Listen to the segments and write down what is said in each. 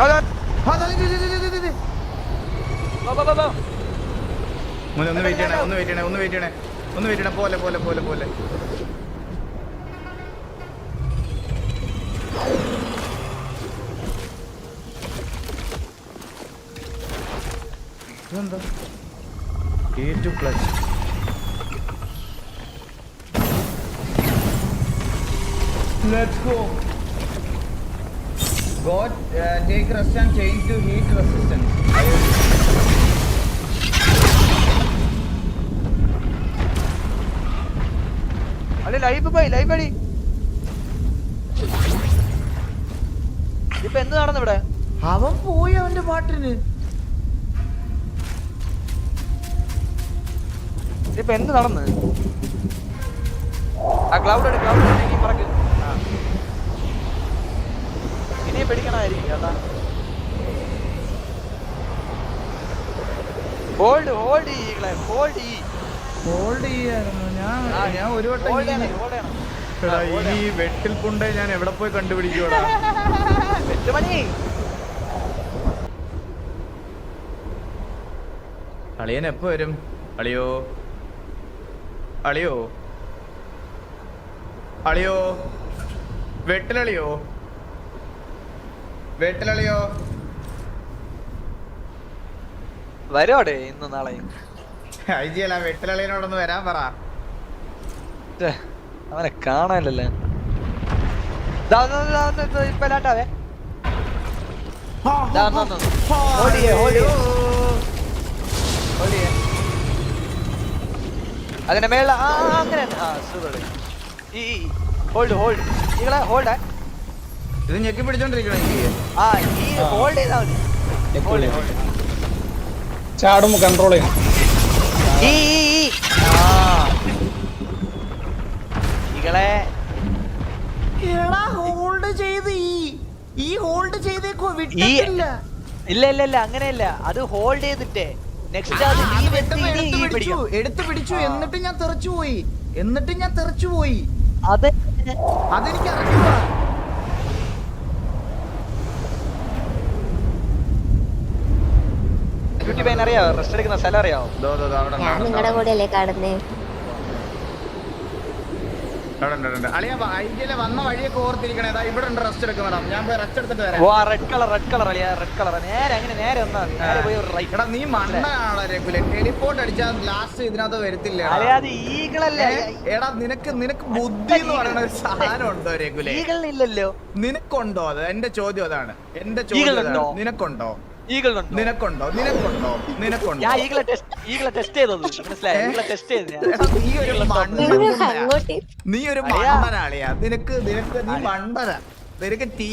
ആ, ദാ, ഇത്, ഇത്, ഇത്, ഇത്, ഇത്. മോനെ ഒന്ന് വെയിറ്റ് ചെയ്യണേ ഒന്ന് വെയിറ്റ് ചെയ്യണേ ഒന്ന് വെയിറ്റ് ചെയ്യണേ. ഒന്ന് വെയിറ്റ് ചെയ്യണേ. പോലെ പോലെ പോലെ പോലെ. ഇതെന്താ? A clutch plus Let's go. Take uh, take rest and change to heat resistance. അല്ലെ ലൈഫ് പോയി ലൈഫ് അടി ഇപ്പൊ എന്ത് നടന്നു ഇവിടെ അവൻ പോയി അവന്റെ പാട്ടിന് ഇപ്പൊ എന്ത് നടന്നു ആ ക്ലൗഡ് ക്ലൗഡ് ക്ലൗഡ് ഇനിയും പിടിക്കണമായിരിക്കും കേട്ടാ. ഹോൾഡ് ഹോൾഡ് ചെയ്യേ ഹോൾഡ് ചെയ്യ് ഹോൾഡ് ചെയ്യായിരുന്നു ഞാൻ ഞാൻ ഒരു വട്ടം ഈ വെട്ടിൽ പുണ്ടേ ഞാൻ എവിടെ പോയി കണ്ടുപിടിക്കൂടാ അളിയൻ എപ്പോ വരും? അളിയോ? അളിയോ? അളിയോ? വെട്ടിലളിയോ? വെട്ടിലളിയോ? വരോടെ ഇന്ന് നാളെ ഐജിയല്ല വെട്ടിലളിയനോടൊന്ന് വരാൻ പറ. അവനെ കാണാനല്ലേ മേളിൽ ആ ആ, അങ്ങനെ. ആ സുഖം. ഈ ഹോൾഡ് ഹോൾഡ് നിങ്ങളെ ഹോൾഡ് ഇത് ഞെക്കി പിടിച്ചോണ്ടിരിക്കണം. ആ ഈ ഹോൾഡ് ചെയ്താൽ മതി. കൺട്രോൾ ചെയ്യണം ഈ ഈ, ഈ. ആ. എടാ ഹോൾഡ് ചെയ്ത് ഈ. ഈ ഹോൾഡ് ചെയ്തേക്കോ. ഇല്ല ഇല്ല ഇല്ല അങ്ങനെയല്ല. അത് ഹോൾഡ് ചെയ്തിട്ടേ നെക്സ്റ്റ് അത് നീ പിടിച്ചു. എടുത്ത് പിടിച്ചു. എന്നിട്ട് ഞാൻ തെറിച്ചു പോയി. എന്നിട്ട് ഞാൻ തെറിച്ചു പോയി. അത് അതെനിക്ക് അറിഞ്ഞൂടാ. ബ്യൂട്ടി പൈൻ അറിയാവോ? റെസ്റ്റ് എടുക്കുന്ന സ്ഥലം അറിയാവോ? ഞാൻ നിങ്ങളുടെ കൂടെ അല്ലേ കാണുന്നേ. വന്ന വഴിയൊക്കെ ഓർത്തിരിക്കണേ. ഇതാ ഇവിടെ ഉണ്ട് റെസ്റ്റ് എടുക്കും മേഡം. ഞാൻ പോയി റെസ്റ്റ് എടുത്തിട്ട് വരാം. ഓ റെഡ് കളർ റെഡ് കളർ അളിയാ റെഡ് കളർ നേരെ അങ്ങനെ നേരെ ഒന്നാ മതി. നേരെ പോയി ഒരു റൈറ്റ് എടാ നീ മണ്ണനാണോ രഘുലെ. ടെലിപ്പോർട്ട് അടിച്ചാൽ ലാസ്റ്റ് ഇതിനകത്ത് വരത്തില്ല. അളിയാ അത് ഈഗിളല്ലേ എടാ നിനക്ക് നിനക്ക് ബുദ്ധി എന്ന് പറയുന്ന ഒരു സാധനം ഉണ്ടോ രഘുലെ? ഈഗിളിനില്ലല്ലോ നിനക്കുണ്ടോ അത്? എന്റെ ചോദ്യം അതാണ്. എന്റെ ചോദ്യം. നിനക്കുണ്ടോ? നിനക്കുണ്ടോ? നിനക്കുണ്ടോ? നിനക്കുണ്ടോ? ഞാൻ ഈഗിളെ ടെസ്റ്റ് ഈഗിളെ ടെസ്റ്റ് ചെയ്തത് മനസ്സിലായി? ഏ? ഈഗിളെ ടെസ്റ്റ് ചെയ്ത് ഞാൻ. എടാ, നീ ഒരു മണ്ടൻ അങ്ങോട്ട്. നീ ഒരു അളിയാ. മണ്ടനാളിയാ. നിനക്ക് നിനക്ക് നീ മണ്ടന. നിനക്ക് ടി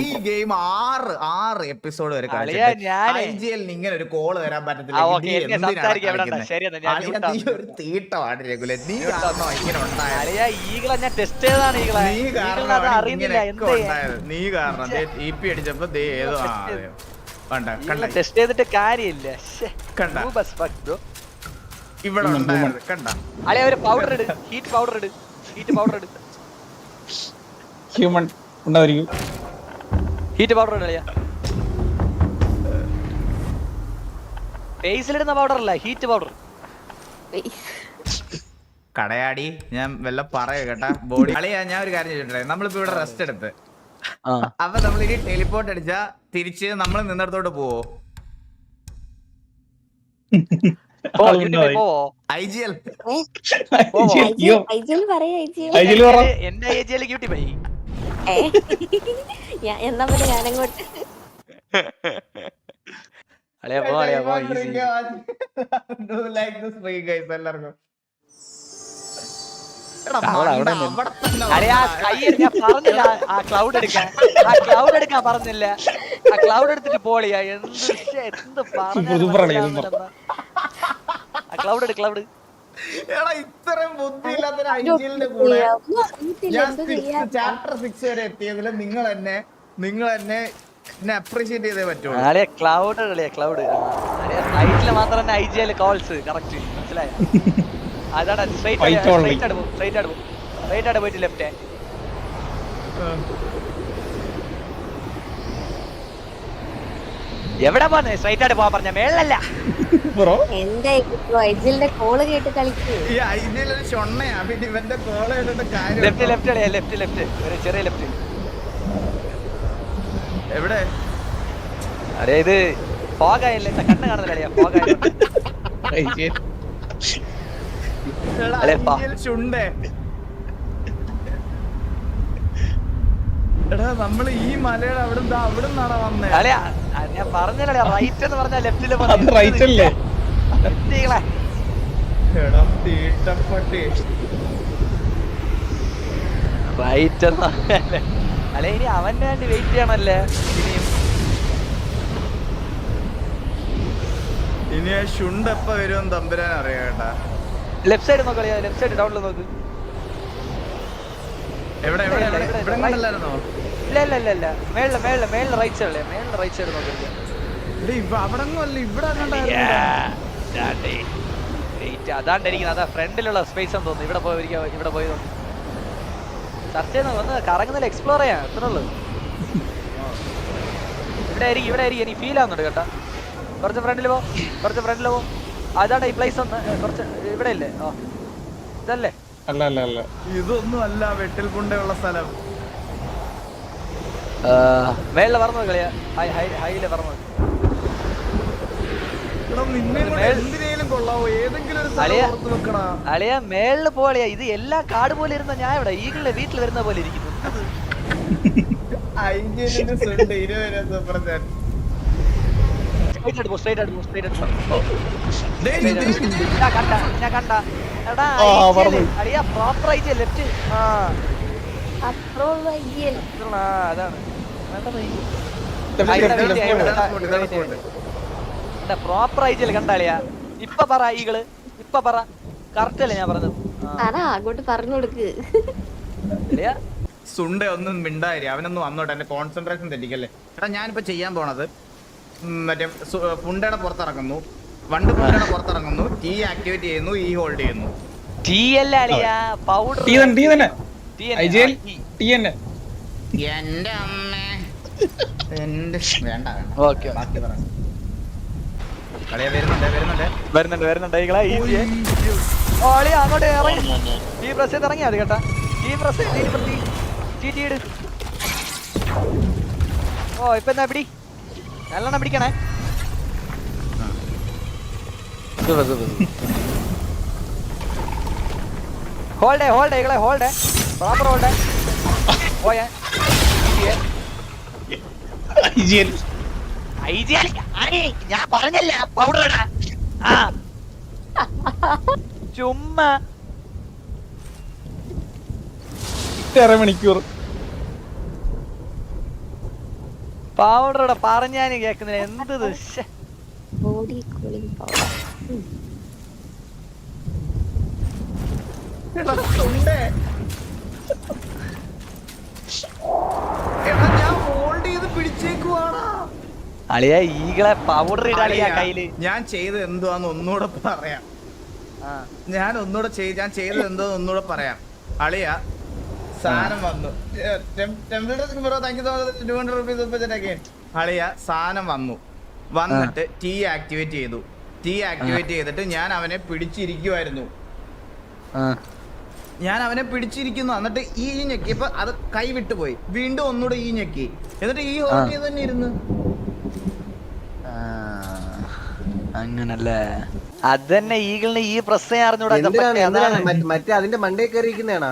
ഈ ഗെയിം ആറ് ആറ് എപ്പിസോഡ് വരെ എല്ലിന് ഇങ്ങനെ ഒരു കോൾ തരാൻ പറ്റത്തില്ല. ഓക്കേ, നീ ഒരു തീട്ടമാണ് രഘുല. നീ. കാരണോ ഇങ്ങനെ ഉണ്ടായത്? നീ കാരണം നീ കാരണം ഈ പി അടിച്ചപ്പോ ദേ ഏതോ ആ ടെസ്റ്റ് ചെയ്തിട്ട് കാര്യമില്ല. കണ്ട. ബ്രോ ഇവിടെ ഉം, ഉണ്ടായത് കണ്ട. അളിയ ഒരു പൗഡർ ഇട്. ഹീറ്റ് പൗഡർ ഇട്. ഹീറ്റ് പൗഡർ ഇട്. ഹ്യൂമൻ ഉണ്ടായിരിക്കും. ഹീറ്റ് പൗഡർ ഇട് അളിയ. ഫേസിലിടുന്ന പൗഡർ അല്ല ഹീറ്റ് പൗഡർ കടയാടി ഞാൻ വല്ല പറയ കേട്ടാ. ബോഡി അളിയാ ഞാൻ ഒരു കാര്യം ചെയ്തിട്ടുണ്ടായിരുന്നു നമ്മളിപ്പോ ഇവിടെ റെസ്റ്റ് എടുത്ത്. അപ്പൊ നമ്മൾ ഇനി ടെലിപ്പോർട്ട് അടിച്ചാ തിരിച്ച് നമ്മൾ നിന്നിടത്തോട്ട് പോവോ? ഐ ജി എൽ ക്യൂട്ടി എന്നാ പിന്നെ ഞാനങ്ങോട്ട്? അളിയ പോ അളിയ പോ. എല്ലാവർക്കും ലൈക്ക് അവിടെ ക്ലൗഡ് എടുക്കാൻ ആ ക്ലൗഡ് എടുക്കാൻ. പറഞ്ഞില്ല. ആ ക്ലൗഡ് എടുത്തിട്ട് പോളിയാ എന്ത് എന്ത് ആ ക്ലൗഡ് എടു ക്ലൗഡ് എടാ ഇത്രയും കൂടെ ഞാൻ എന്ത് ചെയ്യാ ചാപ്റ്റർ സിക്സ് വരെ എത്തിയതിൽ നിങ്ങൾ തന്നെ നിങ്ങൾ തന്നെ എന്നെ അപ്രീഷിയേറ്റ് ചെയ്തേ പറ്റുള്ളൂ. ക്ലൗഡ് ക്ലൗഡ് ഫ്ലൈറ്റിൽ മാത്രം തന്നെ I G L calls correct മനസ്സിലായോ? അതാണ് സ്ട്രൈറ്റ്. സ്ട്രൈറ്റ് അടുപ്പും സ്ട്രൈറ്റ് അടുപ്പും സ്ട്രൈറ്റ് ആയിട്ട് പോയിട്ട് ലെഫ്റ്റ് എവിടെ പോന്നെ? സ്ട്രൈറ്റ് ആയിട്ട് പോവാൻ പറഞ്ഞ മേളല്ല ബ്രോ. എന്റെ ഐജിലിന്റെ കോൾ കേട്ട് കളിക്കൂ. ഈ ഐഡിയയിലൊരു ഷൊണ്ണയാ പിന്നെ ഇവന്റെ കോള കാര്യം ലെഫ്റ്റ് ലെഫ്റ്റ് ലെഫ്റ്റ് ലെഫ്റ്റ് ഒരു ചെറിയ ലെഫ്റ്റ് എവിടെ? അതെ ഇത് ഫോഗായില്ല? കണ്ണ് കാണുന്നില്ല ഫോഗായി അല്ലേ, പാ. ഐഡിയയിൽ ചുണ്ടേ. എടാ നമ്മൾ ഈ മലയുടെ അവിടെ നിന്നാണ് ഞാൻ പറഞ്ഞല്ലേ റൈറ്റ് എന്ന് പറഞ്ഞാൽ ലെഫ്റ്റിൽ റൈറ്റ് അല്ലേ? എടാ തീട്ടപ്പട്ടി. റൈറ്റ് എന്ന് പറഞ്ഞാലേ. അല്ലെ ഇനി അവന്റെ വേണ്ടി വെയിറ്റ് ചെയ്യണല്ലേ? ഇനിയും. ഇനി ആ ഷുണ്ട് എപ്പ വരും തമ്പുരാൻ അറിയാം കേട്ടാ. ലെഫ്റ്റ് സൈഡ് നോക്ക് ലെഫ്റ്റ് സൈഡ് ഡൗണിൽ നോക്ക്. ഇല്ല ഇല്ല ഇല്ല ഇല്ല മേളിൽ മേളിൽ മേളിൽ റൈറ്റ് സൈഡ് അല്ലേ മേളിൽ റൈറ്റ് സൈഡ് നോക്ക് എടാ, ഇവ അവിടെ അല്ല ഇവിടെ വെയിറ്റ് അതാണ്ടിരിക്കുന്നത് അതാ ഫ്രണ്ടിലുള്ള സ്പേസ് എന്ന് തോന്നുന്നു. ഇവിടെ പോയി ഇവിടെ പോയി നോക്ക്. ചർച്ച ചെയ്യുന്ന ഒന്ന് കറങ്ങുന്നില്ല എക്സ്പ്ലോർ ചെയ്യാം അത്രേ ഉള്ളൂ. ഇവിടെ ആയിരിക്കും ഇവിടെ ആയിരിക്കും. എനിക്ക് ഫീൽ ആവുന്നുണ്ട് കേട്ടാ. കുറച്ച് ഫ്രണ്ടിൽ പോ കുറച്ച് ഫ്രണ്ടിൽ പോ. അതാണ് ഈ പ്ലേസ് ഒന്ന് കുറച്ച് ഇവിടെ ഇല്ലേ ഓ ഇതല്ലേ? അല്ല അല്ല അല്ല. ഇതൊന്നും അല്ല വെട്ടിൽ കുണ്ടയുള്ള സ്ഥലം. മേളിൽ പറഞ്ഞു കളിയാ. ഹൈ ഹൈ ഹൈയിൽ പറഞ്ഞു അളിയാ. മേളിൽ പോളിയാ ഇത് എല്ലാ കാട് പോലെ ഇരുന്ന ഞാൻ ഇവിടെ ഈഗിളിന്റെ വീട്ടിൽ വരുന്ന പോലെ ഇരിക്കുന്നു. ആയിട്ട്. Proper I G left? ആ. അത്രേ ഉള്ളൂ ഐജിൽ അതാണ്. വേണ്ടത് ഈ- Left, ആ, ഇവിടെ left, wait left, ചെയ്യാം, ഇവിടെ left. ഇതാണ് spot, ഇതാണ് spot. എടാ പ്രോപ്പർ ഐജിൽ കണ്ട അളിയാ? ഇപ്പൊ പറ ഈകൾ. ഇപ്പൊ പറ. കറക്റ്റ് അല്ലേ ഞാൻ പറഞ്ഞത്? അങ്ങോട്ട് പറഞ്ഞു കൊടുക്ക്. അളിയാ. സുണ്ട ഒന്നും മിണ്ടായി അവനൊന്നും വന്നോട്ടെ എന്റെ കോൺസെൻട്രേഷൻ തെറ്റിക്കല്ലേ. എടാ ഞാനിപ്പോ ചെയ്യാൻ പോണത് മറ്റേ പുണ്ടയുടെ പുറത്തിറങ്ങുന്നു. വണ്ട് പുണ്ടയുടെ പുറത്തിറങ്ങുന്നു. ടീ ആക്ടിവേറ്റ് ചെയ്യുന്നു ഈ ഹോൾഡ് ചെയ്യുന്നു. ടീ അല്ല അളിയാ പൗഡർ ടീ തന്നെ ടീ തന്നെ. ടീ തന്നെ. എന്റെ അമ്മ. എന്റെ വേണ്ട വേണ്ട. ഓക്കെ ബാക്കി പറയാം വരുന്നുണ്ട് വരുന്നുണ്ട്. അങ്ങോട്ട് ഇറങ്ങി ഈ പ്രസ് ഇറങ്ങിയാ മതി കേട്ടാ. ഈ പ്രസ് ടീ ടീ ഇട് ഓ ഇപ്പൊ എന്താ പിടി? നല്ലോണം പിടിക്കണേ. ഹോൾഡേ ഹോൾഡേ ഈകളെ ഹോൾഡേ പ്രോപ്പർ ഹോൾഡേ പോയേ. ഞാൻ പറഞ്ഞല്ല. പൗഡർ ആ. ചുമ്മാ. ഇത്ര മണിക്കൂർ. പൗഡറുടെ പറഞ്ഞാന് കേക്കുന്നില്ല എന്ത്? ബോഡി കൂളിംഗ് പൗഡർ ചെയ്ത് അളിയ ഈകളെ പൗഡർ ഇടാളിയാ കയ്യിൽ. ഞാൻ ചെയ്തത് എന്തുവാന്ന് ഒന്നുകൂടെ പറയാം. ആ. ഞാൻ ഒന്നുകൂടെ ചെയ്ത് ഞാൻ ചെയ്തത് എന്തോന്ന് ഒന്നുകൂടെ പറയാം. അളിയ സാധനം വന്നു. അളിയ സാധനം വന്നു. വന്നിട്ട് ടീ ആക്ടിവേറ്റ് ചെയ്തു. ടീ ആക്ടിവേറ്റ് ചെയ്തിട്ട് ഞാൻ അവനെ പിടിച്ചിരിക്കുമായിരുന്നു ഞാൻ അവനെ പിടിച്ചിരിക്കുന്നു. എന്നിട്ട് ഈ ഞെക്കി ഇപ്പൊ അത് കൈ വിട്ടുപോയി വീണ്ടും ഒന്നുകൂടെ ഈ ഞെക്കി. എന്നിട്ട് ഈ ഹോൾഡ് ചെയ്ത് തന്നെ ഇരുന്ന്. ആ, അങ്ങനല്ലേ അതന്നെ ഈഗിളിന് ഈ പ്രശ്നം അറിഞ്ഞൂടാ മറ്റ്- അതിന്റെ മണ്ടേ കയറിയിരിക്കുന്നതാണോ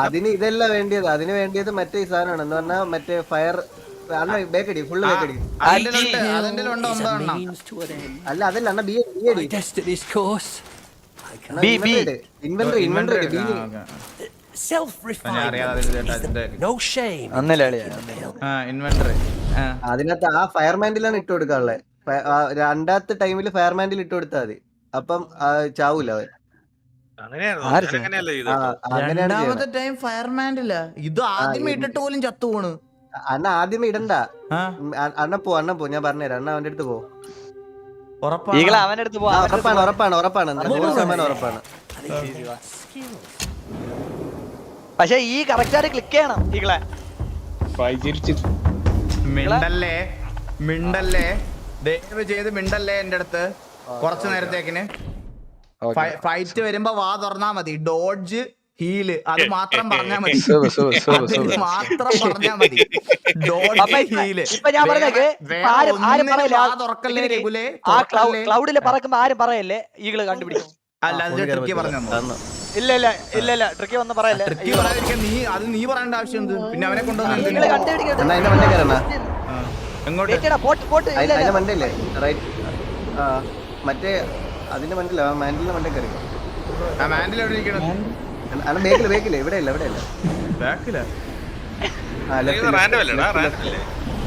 അതിന് ഇതല്ല വേണ്ടിയത്. അതിന് വേണ്ടിയത് മറ്റേ ഈ സാധനമാണ്. എന്ന് പറഞ്ഞാൽ മറ്റേ ഫയർ ബേക്കടി ഫുള്ള് അല്ല അതല്ല അണ്ണ ബി. ഇൻവെന്ററി ഇൻവെന്ററി ബി അതിനകത്ത് ആ ഫയർമാൻഡിലാണ് ഇട്ട് കൊടുക്കാനുള്ളത് രണ്ടാമത്തെ ടൈമിൽ ഫയർമാൻഡിൽ ഇട്ട് കൊടുത്താൽ മതി. അപ്പം ചാവൂല അവൻ. രണ്ടാമത്തെ ടൈം ഫയർമാൻഡില്ല ഇത് ആദ്യം ഇട്ടിട്ട് പോലും ചത്തു പോണ് അണ്ണ ആദ്യമേ ഇടണ്ട. അണ്ണ പോ അണ്ണ പോ. ഞാൻ പറഞ്ഞുതരാം. അണ്ണ അവന്റെ അടുത്ത് പോ. ഉറപ്പാണ്. ഉറപ്പാണ് ഉറപ്പാണ് ഉറപ്പാണ്. നൂറ് ശതമാനം ഉറപ്പാണ്. പക്ഷെ ഈ കറക്റ്റ് ആയിട്ട് ക്ലിക്ക് ചെയ്യണം ഈകളെ മിണ്ടല്ലേ? മിണ്ടല്ലേ? ദയവ് ചെയ്ത് മിണ്ടല്ലേ എന്റെ അടുത്ത്? കുറച്ചു നേരത്തേക്കിന്. ഫൈറ്റ് വരുമ്പോ വാ തുറന്നാ മതി. ഡോഡ്ജ് ഹീൽ അത് മാത്രം പറഞ്ഞാ മതി. മാത്രം പറഞ്ഞാ മതി. Dodge heal. ഇപ്പൊ ഞാൻ പറഞ്ഞേക്ക് വേറെ ആരും ആരും ഒന്നിനും പറയില്ല. വാ തുറക്കല്ലേ രഘുലേ. ക്ലൗഡിൽ പറക്കുമ്പോ ആരും പറയല്ലേ? ഈകൾ കണ്ടുപിടിക്കും. അല്ല ട്രിക്കി പറഞ്ഞു ഇല്ല ഇല്ല ഇല്ല ഇല്ല. ട്രിക്കി വന്ന് പറയല്ലേ? ട്രിക്കി പറയാതിരിക്കാൻ നീ അത് നീ പറയേണ്ട ആവശ്യം എന്ത്? പിന്നെ അവനെ കൊണ്ടുവന്നു അണ്ണാ അതിന്റെ മണ്ടേ എങ്ങോട്ട്? Wait പോട്ട് പോട്ട് ഇല്ല മണ്ടല്ലേ റൈറ്റ് മറ്റേ അതിന്റെ മണ്ടല്ല ആ മാൻഡിലിന്റെ മണ്ടേ കയറി ആ മാൻഡിൽ എവിടെ ഇരിക്കണം അണ്ണാ ബേക്കിൽ? ബേക്കിൽ ഇവിടെ ഇല്ല ഇവിടെ ഇല്ല ബാക്കില അല്ലേ?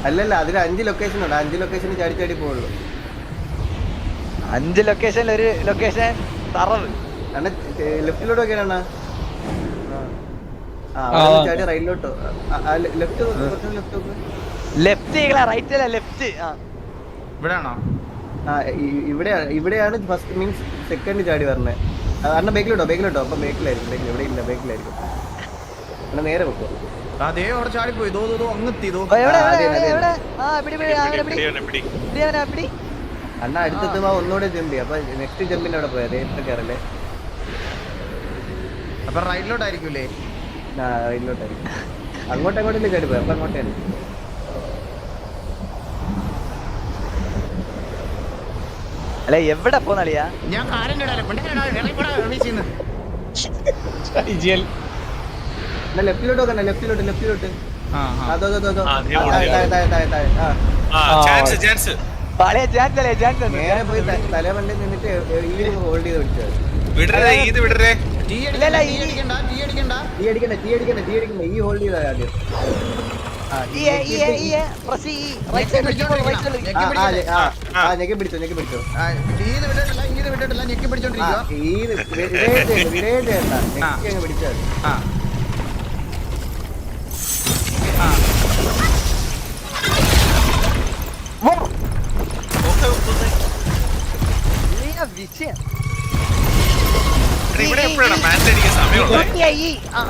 അല്ലല്ല അതിന് അഞ്ച് ലൊക്കേഷൻ ഉണ്ട്. അഞ്ച് ലൊക്കേഷൻ ചാടി ചാടി പോകുള്ളൂ അഞ്ച് ലൊക്കേഷനിൽ ഒരു ലൊക്കേഷൻ തറവ്. അണ്ണ ലെഫ്റ്റിലോട്ട് നോക്കിയാണ് അണ്ണാ? ആ ചാടി റൈറ്റിലോട്ടോ ലെഫ്റ്റ് ലെഫ്റ്റ് നോക്ക്. ലെഫ്റ്റ് റൈറ്റ് അല്ല ലെഫ്റ്റ് ആ. ഇവിടെയാണോ? ആ ഇ- ഇവിടെയാണ് ഇവിടെയാണ് ഫസ്റ്റ് മീൻസ് സെക്കൻഡ് ചാടി വരണേ. അണ്ണ ബേക്കിലോട്ടോ ബേക്കിലോട്ടോ അപ്പൊ ബേക്കിലായിരിക്കും ബേക്കിൽ ഇവിടെ ഇല്ല ബേക്കിലായിരിക്കും അണ്ണ നേരെ വെക്കോ. അതേ അവിടെ ചാടിപ്പോയി. ഇതോ ഇതോ അങ്ങ് എത്തി പിടി അണ്ണ അടുത്തെത്തുമ്പോ ഒന്നുകൂടെ ജമ്പ് ചെയ്യും. അപ്പൊ നെക്സ്റ്റ് ജമ്പിന്റെ അവിടെ പോയത് നേരത്തെ കയറല്ലേ അപ്പൊ റൈറ്റിലോട്ടായിരിക്കൂലേ ആ റൈറ്റിലോട്ടായിരിക്കും അങ്ങോട്ട് അങ്ങോട്ടല്ലേ ചാടിപ്പോയി പോയി? അപ്പൊ അങ്ങോട്ടേ അല്ല എവിടെ പോന്നളിയാ ഞാൻ എന്നാ ലെഫ്റ്റിലോട്ട് നോക്കണ്ട ലെഫ്റ്റിലോട്ട് ലെഫ്റ്റിലോട്ട്. ആ ആ. അതോ അതോ അതോ ആ, ആ, നീ താഴെ ഓടി. താഴെ താഴെ താഴെ താഴെ ആ. ആ ചാൻസ് ചാൻസ് പഴയ ചാൻസ് അല്ലേ ചാൻസ് നേരെ പോയി തലമണ്ടി നിന്നിട്ട് ഈ ഹോൾഡ് ചെയ്ത് പിടിച്ചത് വിടരേ ഇത് വിടരേ. ഇല്ല, അടിക്കണ്ട, ടീ അടിക്കണ്ട ടീ അടിക്കണ്ട. തീ അടിക്കണ്ട തീ അടിക്കണ്ട തീ അടിക്കണ്ട ഈ ഹോൾഡ് ചെയ്താ ആദ്യം. ഞെക്കി പിടിച്ചോ ഞെക്കി പിടിച്ചോ? ഞെക്കി പിടിച്ചോണ്ടിരിക്കുക ഈ വിടേണ്ട ഞെക്കി അങ്ങ് പിടിച്ചാൽ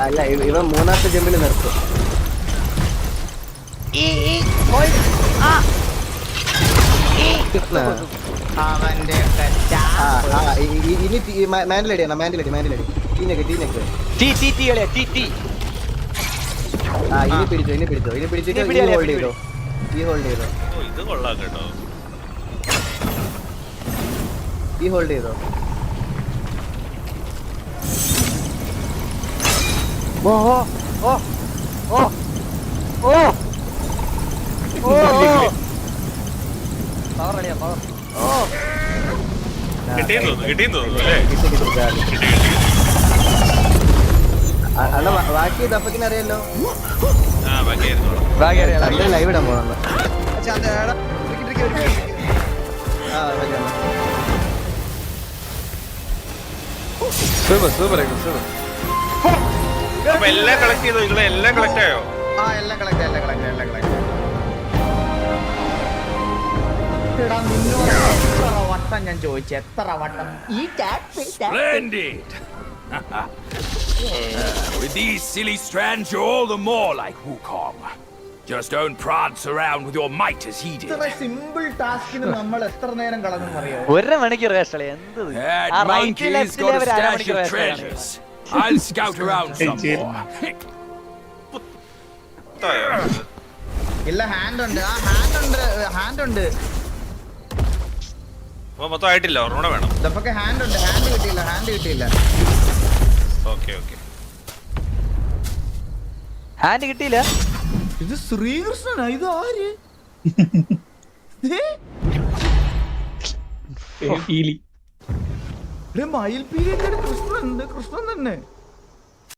അല്ല ഇവ- ഇവൻ മൂന്നാമത്തെ ജമ്പിൽ നിർത്തും. ഈ ഈ ആ. ആ, അവന്റെ ഇനി മാൻഡിലടി ആണ് മാൻഡിലടി മാൻഡിലടി. ടീനക്ക് ടീനക്ക് ടി ടി ടി കളിയാ ടി ടി ആ ഇനി പിടിച്ചോ ഇനി പിടിച്ചോ ഇനി പിടിച്ചിട്ട് ഈ ഹോൾഡ് ചെയ്തോ. ഈ ഹോൾഡ് ചെയ്തോ. ഓ ഇത് കൊള്ളാം കേട്ടോ. ഈ ഹോൾഡ് ചെയ്തോ. ഓ ഓ ഓ ഓ ഓ. കിട്ടിയെന്ന് തോന്നുന്നു കിട്ടിയെന്ന് തോന്നുന്നു അല്ലേ? ബാക്കി ദഫക്കിന് അറിയാലോ? ആ ബാക്കിയായിരുന്നു ബാഗ് അറിയാം. ലൈവ് ഇടാൻ പോകണം. Super super super. അപ്പൊ എല്ലാം കളക്ട് ചെയ്തോ? നിങ്ങളെ എല്ലാം കളക്ട് ആയോ? ആ എല്ലാം കളക്ട് എല്ലാം കളക്ട് എല്ലാം കളക്ട് എടാ നിന്നോട് എത്ര വട്ടം ഞാൻ ചോദിച്ചു എത്ര വട്ടം ഈ With these silly strands, you're all the more like Wukong. Just don't prance around with your might as he did. Simple ടാസ്കിന് നമ്മൾ എത്ര നേരം കളഞ്ഞെന്ന് അറിയോ ഒരു മണിക്കൂർ വേസ്റ്റ് എന്ത് That monkey's got a stash of treasures. I'll scout around some more. ഇല്ല hand ഉണ്ട് ആ ഹാൻഡ് ഉണ്ട് ഹാൻഡ് ഉണ്ട് അപ്പൊ മൊത്തം ആയിട്ടില്ല ഒരെണ്ണം വേണം. ഇതൊക്കെ ഹാൻഡ് ഉണ്ട് ഹാൻഡ് കിട്ടിയില്ല ഹാൻഡ് കിട്ടിയില്ല. Okay okay. ഹാൻഡ് കിട്ടിയില്ല? ഇത് ശ്രീകൃഷ്ണനാ ഇത് ആര്? മയിൽ മയിൽപീലിന്റെ കൃഷ്ണൻ ഉണ്ട് കൃഷ്ണൻ തന്നെ.